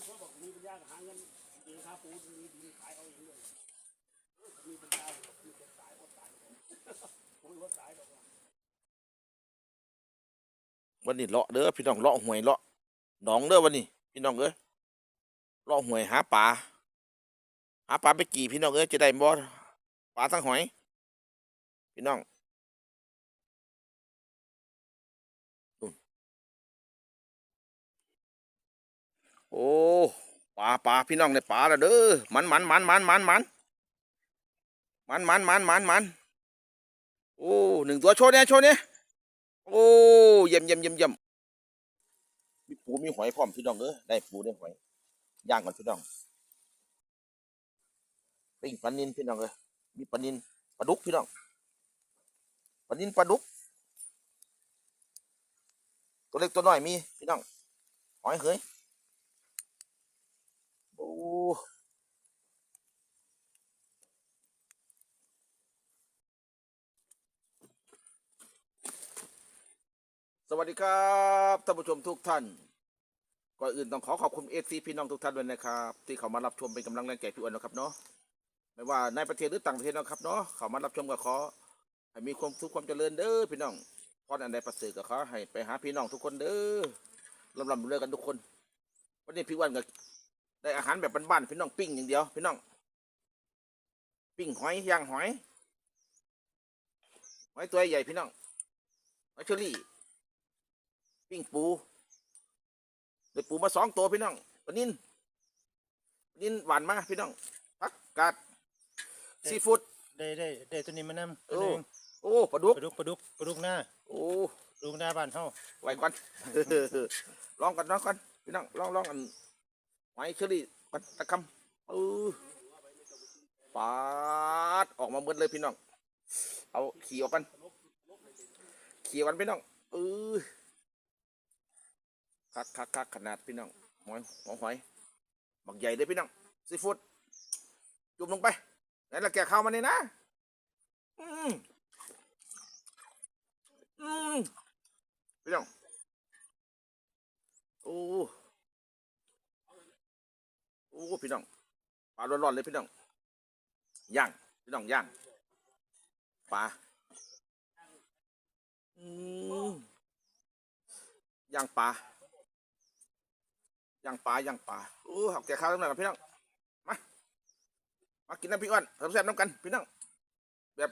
นั้นเขาบอกมีปัญญาหาเงินเองครับปูมีดินขายเอาเองเลยมีปัญญาบอกมีคนตายคนตายผมว่าตายดอกวันนี้เลาะเด้อพี่น้องเลาะหวยเลาะหนองเด้อวันนี้ พี่น้องเอ้ยเลาะหวยหาปลาหาปลาไปกี่พี่น้องเอ้ยจะได้บ่ปลาทั้งหอย พี่น้อง โอ้ปลาปลาพี่น้องได้ปลาล้วเด้อมันมันมันมันมันมันมันมันมันมันมันโอ้หนึ่งตัวโชว์เนี่ยโชว์เนี่ยโอ้เยี่ยมเยี่ยมเยี่ยมเยี่ยมมีปูมีหอยพร้อมพี่น้องเออได้ปูได้หอยย่างก่อนพี่น้องปิ้งปลานินพี่น้องเออมีปลานินปลาดุกพี่น้องปลานินปลาดุก ตัวเล็กตัวน้อยมีพี่น้องหอยเหย สวัสดีครับท่านผู้ชมทุกท่าน ก่อนอื่นต้องขอขอบคุณเอซีพี่น้องทุกท่านด้วยนะครับ ที่เขามารับชมเป็นกำลังแรงใจพี่อ้วนนะครับเนาะไม่ว่าในประเทศหรือต่างประเทศนะครับเนาะเขามารับชมก็ขอให้มีความสุขความเจริญเด้อพี่น้องพรอันใดประเสริฐก็ขอให้ไปหาพี่น้องทุกคนเด้อลำลำเรือกันทุกคนวันนี้พี่อ้วนก็ ได้อาหารแบบบ้านๆพี่น้องปิ้งอย่างเดียวพี่น้องปิ้งหอยย่างหอยหอยตัวใหญ่พี่น้องหอยเชอรี่ ปิ้งปูได้ปูมาสองตัวพี่น้องปลานินปลานินหวานมากพี่น้องผักกาดซีฟู้ดได้ได้ได้ตัวนี้มานำโอ้ตัวหนึงโอ้ปลาดุกปลาดุกปลาดุกปลาดุกหน้าโอ้ปลาดุกหน้าบ้านเฮาไว้ก่อนลองก่อนลองก่อนพี่น้องลองลองอัน หอยเชอรี่ก่อนตะคำเออปาดออกมาหมดเลยพี่น้อง เอาขี่ออกกันขี่กันพี่น้องเออคักคักคักขนาดพี่น้องหอยหอยหอยบักใหญ่เลยพี่น้องซีฟู้ดจุ่มลงไปไหนละแกะข้าวมานี่นะ อืมอืมพี่น้อง โอ้ โอ้ พี่น้องปลาร้อนๆเลยพี่น้องย่างพี่น้องย่างปลาย่างปลาย่างปลาย่างปลาโอ้หักแก่ข้าวตั้งแต่พี่น้องมามากินน้ำพี่อ้วนแซ่บๆน้ำกัน พี่น้องแบบ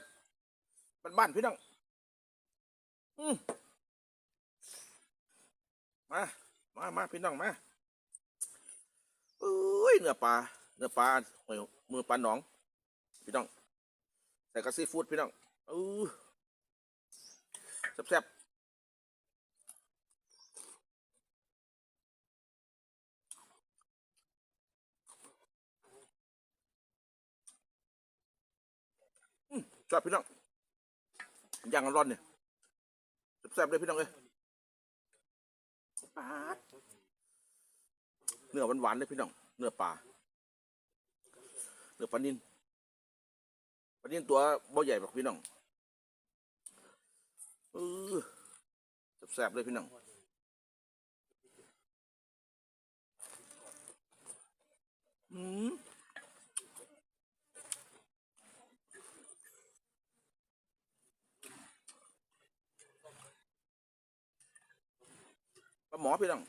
บ้านๆพี่น้องอืมมามามาพี่น้องมา เอ้ยเนื้อปลาเนื้อปลาหอยมือปลาหนอง พี่น้องใส่กระซีฟู้ดพี่น้องเออแซ่บๆอืมชอบพี่น้องอย่างร้อนเนี่ยแซ่บเลยพี่น้องเอ้ยปา เนื้อหวานๆเลยพี่น้อง เนื้อปลา เนื้อปลานินปลานินตัวบ่ใหญ่แบบพี่น้องเออแซ่บเลยพี่น้องอืมปลาหมอพี่น้อง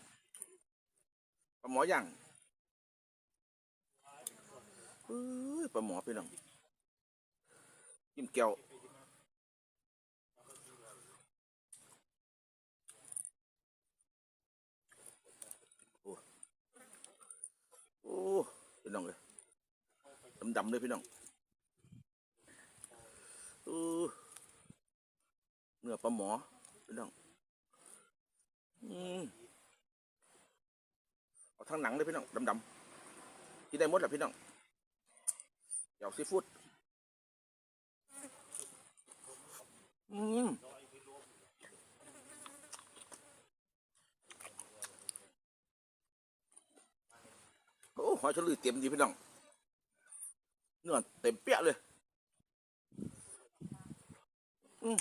ปลาหมอย่างเอ้ยปลาหมอพี่น้องจิ้มแก้วโอ้โอ้พี่น้องเลยดำๆเลยพี่น้องเออเนื้อปลาหมอพี่น้องอืม เอาทั้งหนังเลยพี่น้องดำๆกินได้หมดแหละพี่น้องเดี๋ยวซีฟู้ดอืมโอ้หอยเฉลี่เต็มดีพี่น้องเนื้อเต็มเปี้ยเลย อืม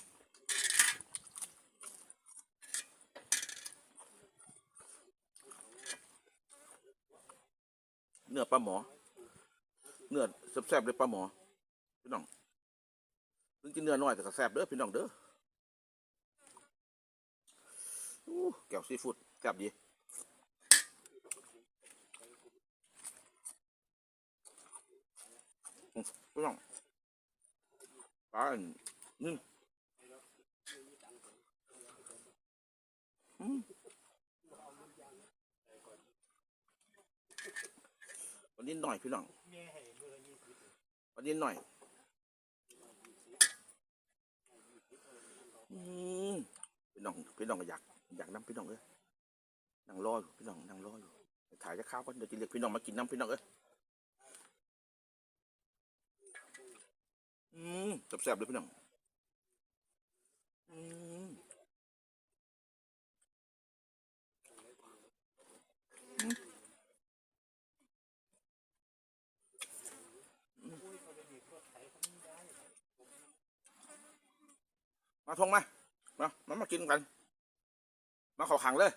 เนื้อปลาหมอ เนื้อแซ่บๆเลยปลาหมอ พี่น้องถึงจะเนื้อน้อยแต่ก็แซ่บเด้อพี่น้องเด้ออู้แก้วซีฟู้ดแซ่บดีพี่น้องปลานนี่อืม วันนี้หน่อยพี่น้องวันนี้หน่อยอืมพี่น้องพี่น้องก็อยากอยากน้ำพี่น้องเอ้ยนั่งรออยู่พี่น้องนั่งรออยู่ถ่ายจะข้าวกันเดี๋ยวจะเรียกพี่น้องมากินน้ำพี่น้องเอ้ยอืมแซ่บๆเลยพี่น้องอืม มาทงมามามามากินกัน มาเขอขังเลย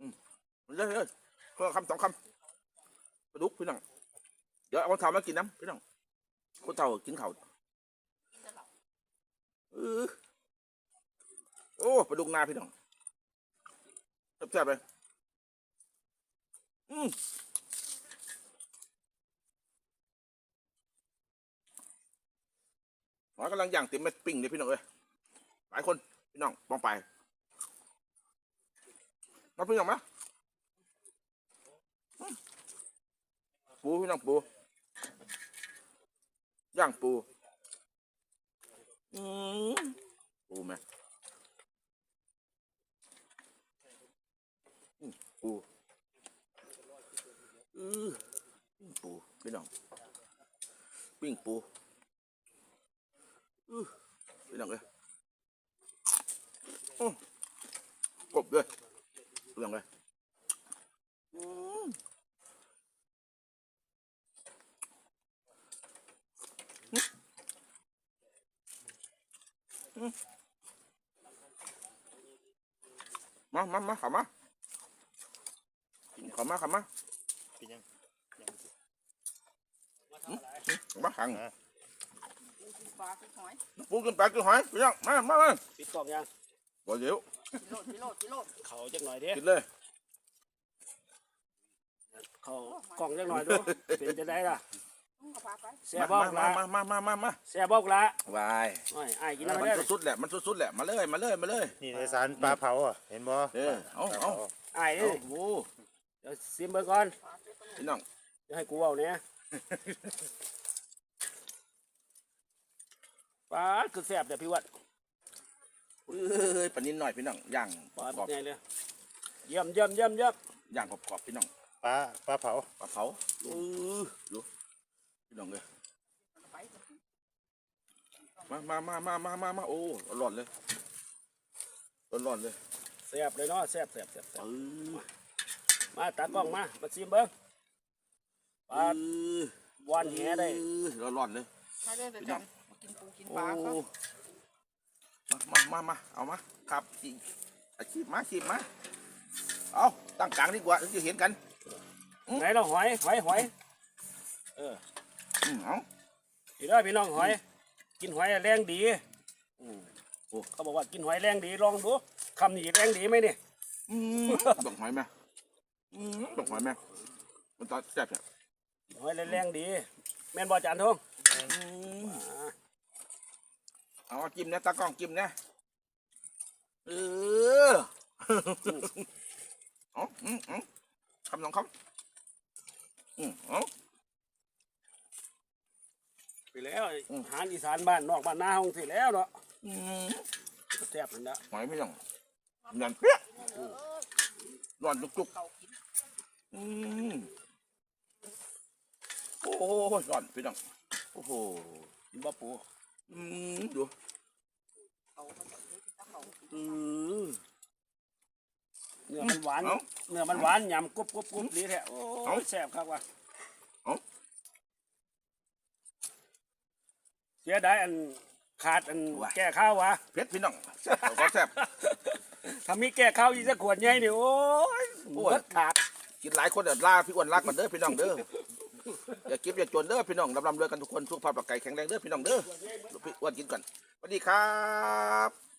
อืมเลยเลยคนละคำสองคำปลาดุกพี่น้องเดี๋ยวเอาคนเฒ่ามากินน้ำพี่น้องคนเฒ่ากินข้าวเออโอ้ปลาดุกนาพี่น้องแซ่บๆเลยอืมหมอกำลังย่างเต็มเม็ดปิ้งเลยพี่น้องเอ้ย หลายคนพี่น้องมองไปมาพี่น้องมาอืมปูพี่น้องปูย่างปูอืมปูไหมอืมปูอือปิ้งปูพี่น้องปิ้งปูอือพี่น้องเอ้ย กบด้วยเรื่องเลยอืมอืมมามามาเขับมาเขับมาเขับมาเป็นยังเขับมาขังปลาคือหอยปูกินปลากินหอยไปยังมามามาปิดกล่องยัง บ่เดี๋ยวกิโลดกิโลดกิโลดเขาจักหน่อยเด้กินเลยเขากล่องจักหน่อยดูเป็นจะได้ล่ะมึงก็พาไปแซ่บบอกมาละมามามามามาแซ่บบอกละวายโอ้ยอ้ายกินมัอะไรนได้สุดๆแหละมันสุดๆแหละมาเลยมาเลยมาเลยนี่ในสารปลาเผาอะเห็นบ่เออเอาปลเอาผอ้ายเอานี่โอ้เดี๋ยวซิมเบอร์ก่อนพี่น้องจะให้กูเอาเนี่ยปลาคือแซ่บแต่พี่วัด เอ้ยปลานิดหน่อยพี่น้องย่างปลากรอบใหญ่เลยเยี่ยมเยี่ยมเยี่ยมเยี่ยมๆย่างกรอบๆพี่น้องปลาปลาเผาปลาเผาเออดูพี่น้องเลยไปมามามามามามามาโอ้ร้อนๆเลยร้อนๆเลยแซ่บเลยเนาะแซ่บแซ่บแซ่บแซ่บเออมาตากล้องมามาซิมเบิ้งปลาเออวานแหได้เออร้อนๆเลยไปเลยเดี๋ยวจันกินปูกินปโอ้ลาก็มา มามามาเอามาครับอีอาชีพมาอาชีพมา เอาตั้งกลางดีกว่าถึงจะเห็นกันไหนเราหอยหอยหอยเอออืมเอาพี่น้องพี่น้องหอย กินหอยแรงดีอืมโอ้เขาบอกว่ากินหอยแรงดีลองดูคำนี้แรงดีไหมเนี่ยอืมดอกหอยไหมอืมดอกหอยไหมมันตาแซ่บแซ่บกินหอยแรงดี แม่นบ่จานทงอืม เอาจิ้มนะตากล้องจิ้มนะเออเอาอืมอืมคำสองคำอืมเอาไปแล้วอืมอาหารอีสานบ้านนอกบ้านนาห้องสิแล้วเนาะอืมแซ่บนั่นละหอยไม่ต้องยันเปี้ยร้อนจุกเขากินๆอืมโอ้โหร้อนพี่น้องโอ้โหกินบ่ปู อืมดูเขาเขาจะเฮ็ดตะเขาอือเนื้อมันหวานเอ้า เนื้อมันหวานยำกรุบกรุบกรุบดีแท้โอ้เอ้า ยแซ่บครับว่ะเอ้าเสียดายอันขาดอันแก้ข้าววะเผ็ดพี่น้องแซ่บก็แซ่บถ้ามีแก้ข้าวอีกสักขวดใหญ่นี่โอ้ยโอ้เบิยดขาด กินหลายคนเดี๋ยวลาพี่อ้วนรักกันเด้อพี่น้องเด้อ อย่าเก็บอย่าจนเด้อพี่น้องลำลำเรือกันทุกคนสุขภาพร่างกายแข็งแรงเด้อพี่น้องเด้อพี่อ้วนกินก่อนสวัสดีครับ